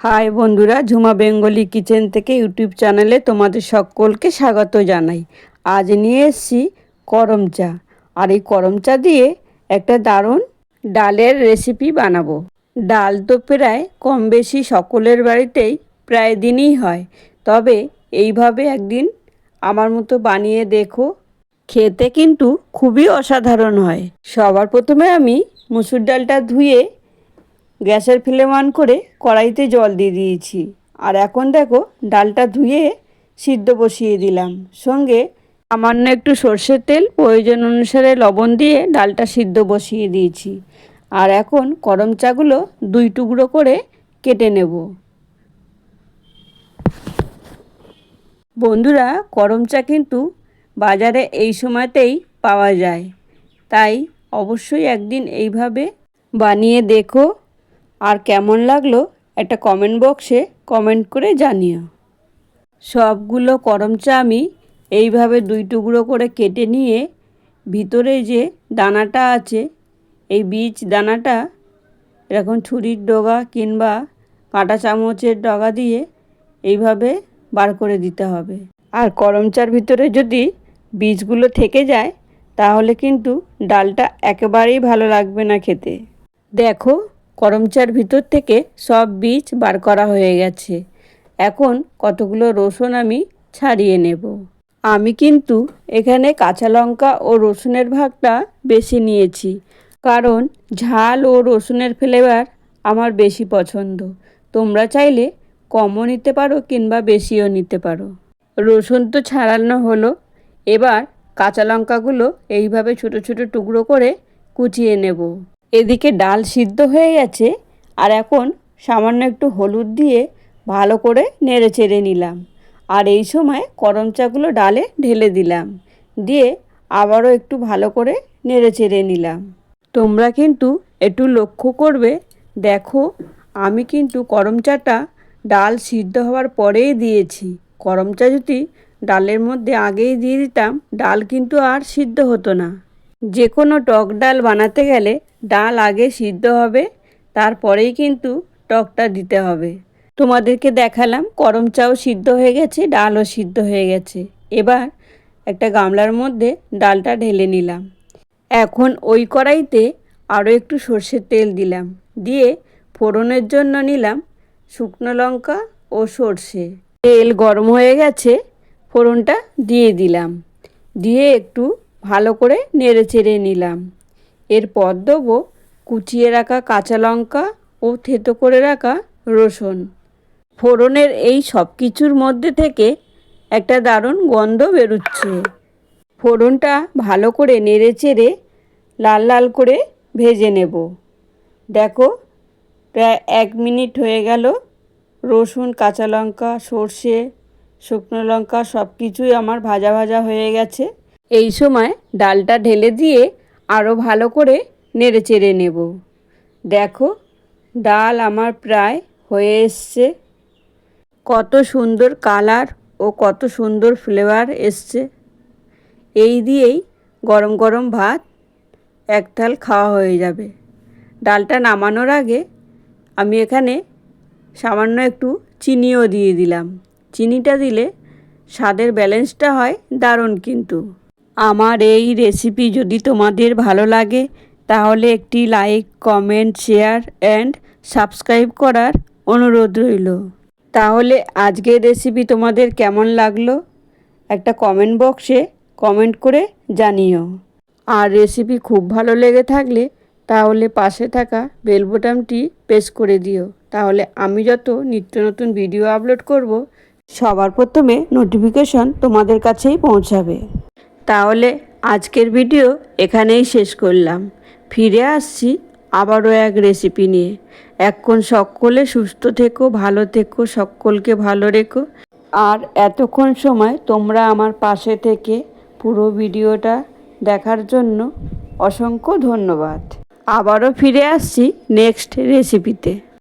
High বন্ধুরা, Jhuma Bengali kitchen থেকে YouTube চ্যানেলে তোমাদের সকলকে স্বাগত জানাই। আজ নিয়ে এসেছি করম চা। আর এই করম চা দিয়ে একটা দারুণ ডালের রেসিপি বানাবো। ডাল তো প্রায় কম বেশি সকলের বাড়িতেই প্রায় দিনই হয়। তবে এইভাবে একদিন আমার মতো বানিয়ে দেখো, খেতে কিন্তু খুবই অসাধারণ হয়। সবার প্রথমে আমি মুসুর ডালটা ধুয়ে গ্যাসের ফ্লেম অন করে কড়াইতে জল দিয়ে দিয়েছি। আর এখন দেখো, ডালটা ধুয়ে সিদ্ধ বসিয়ে দিলাম। সঙ্গে সামান্য একটু সর্ষের তেল, প্রয়োজন অনুসারে লবণ দিয়ে ডালটা সিদ্ধ বসিয়ে দিয়েছি। আর এখন করম চাগুলো দুই টুকরো করে কেটে নেব। বন্ধুরা করম চা কিন্তু বাজারে এই সময়তেই পাওয়া যায়। তাই অবশ্যই একদিন এইভাবে বানিয়ে দেখো। আর কেমন লাগল একটা কমেন্ট বক্সে কমেন্ট করে জানিও। সবগুলো করম চা আমি এইভাবে দুই টুকরো করে কেটে নিয়ে ভিতরে যে দানাটা আছে, এই বীজ দানাটা, এরকম ছুরির ডগা কিংবা কাঁটা চামচের ডগা দিয়ে এইভাবে বার করে দিতে হবে। আর করম চার ভিতরে যদি বীজগুলো থেকে যায়, তাহলে কিন্তু ডালটা একেবারেই ভালো লাগবে না খেতে। দেখো করমচার ভিতর থেকে সব বীজ বার করা হয়ে গেছে। এখন কতগুলো রসুন আমি ছাড়িয়ে নেব। আমি কিন্তু এখানে কাঁচা লঙ্কা ও রসুনের ভাগটা বেশি নিয়েছি, কারণ ঝাল ও রসুনের ফ্লেভার আমার বেশি পছন্দ। তোমরা চাইলে কমও নিতে পারো কিংবা বেশিও নিতে পারো। রসুন তো ছাড়ানো হলো, এবার কাঁচা লঙ্কাগুলো এইভাবে ছোট ছোট টুকরো করে কুচিয়ে নেব। এদিকে ডাল সিদ্ধ হয়ে গেছে আর এখন সামান্য একটু হলুদ দিয়ে ভালো করে নেড়ে চেড়ে নিলাম। আর এই সময় করম চাগুলো ডালে ঢেলে দিলাম। দিয়ে আবারও একটু ভালো করে নেড়ে চেড়ে নিলাম। তোমরা কিন্তু একটু লক্ষ্য করবে, দেখো আমি কিন্তু করম চাটা ডাল সিদ্ধ হওয়ার পরেই দিয়েছি। করম চা যদি ডালের মধ্যে আগেই দিয়ে দিতাম, ডাল কিন্তু আর সিদ্ধ হতো না। যে কোনো টক ডাল বানাতে গেলে ডাল আগে সিদ্ধ হবে, তারপরেই কিন্তু টকটা দিতে হবে। তোমাদেরকে দেখালাম করম চাও সিদ্ধ হয়ে গেছে, ডালও সিদ্ধ হয়ে গেছে। এবার একটা গামলার মধ্যে ডালটা ঢেলে নিলাম। এখন ওই কড়াইতে আরও একটু সর্ষের তেল দিলাম। দিয়ে ফোড়নের জন্য নিলাম শুকনো লঙ্কা ও সর্ষে। তেল গরম হয়ে গেছে, ফোড়নটা দিয়ে দিলাম। দিয়ে একটু ভালো করে নেড়ে চেড়ে নিলাম। এরপর দেবো কুচিয়ে রাখা কাঁচা লঙ্কা ও থেতো করে রাখা রসুন। ফোড়নের এই সব কিছুর মধ্যে থেকে একটা দারুণ গন্ধ বেরোচ্ছে। ফোড়নটা ভালো করে নেড়ে চেড়ে লাল লাল করে ভেজে নেব। দেখো, প্রায় এক মিনিট হয়ে গেল। রসুন, কাঁচা লঙ্কা, সর্ষে, শুকনো লঙ্কা সব কিছুই আমার ভাজা ভাজা হয়ে গেছে। এই সময় ডালটা ঢেলে দিয়ে আরও ভালো করে নেড়ে চেড়ে নেব। দেখো, ডাল আমার প্রায় হয়ে এসছে। কত সুন্দর কালার ও কত সুন্দর ফ্লেভার এসছে। এই দিয়েই গরম গরম ভাত এক থাল খাওয়া হয়ে যাবে। ডালটা নামানোর আগে আমি এখানে সামান্য একটু চিনিও দিয়ে দিলাম। চিনিটা দিলে স্বাদের ব্যালেন্সটা হয় দারুণ কিন্তু। আমার এই রেসিপি যদি তোমাদের ভালো লাগে, তাহলে একটি like comment share and subscribe করার অনুরোধ রইল। তাহলে আজকের রেসিপি তোমাদের কেমন লাগল? একটা কমেন্ট বক্সে কমেন্ট করে জানিও। আর রেসিপি খুব ভালো লেগে থাকলে, তাহলে পাশে থাকা বেল বোতামটি প্রেস করে দিও। তাহলে আমি যত নিত্য নতুন ভিডিও আপলোড করব, সবার প্রথমে নোটিফিকেশন তোমাদের কাছেই পৌঁছাবে। তাহলে আজকের ভিডিও এখানেই শেষ করলাম। ফিরে আসছি আবারও এক রেসিপি নিয়ে। এখন সকলে সুস্থ থেকো, ভালো থেকো, সকলকে ভালো রেখো। আর এতক্ষণ সময় তোমরা আমার পাশে থেকে পুরো ভিডিওটা দেখার জন্য অসংখ্য ধন্যবাদ। আবারও ফিরে আসছি নেক্সট রেসিপিতে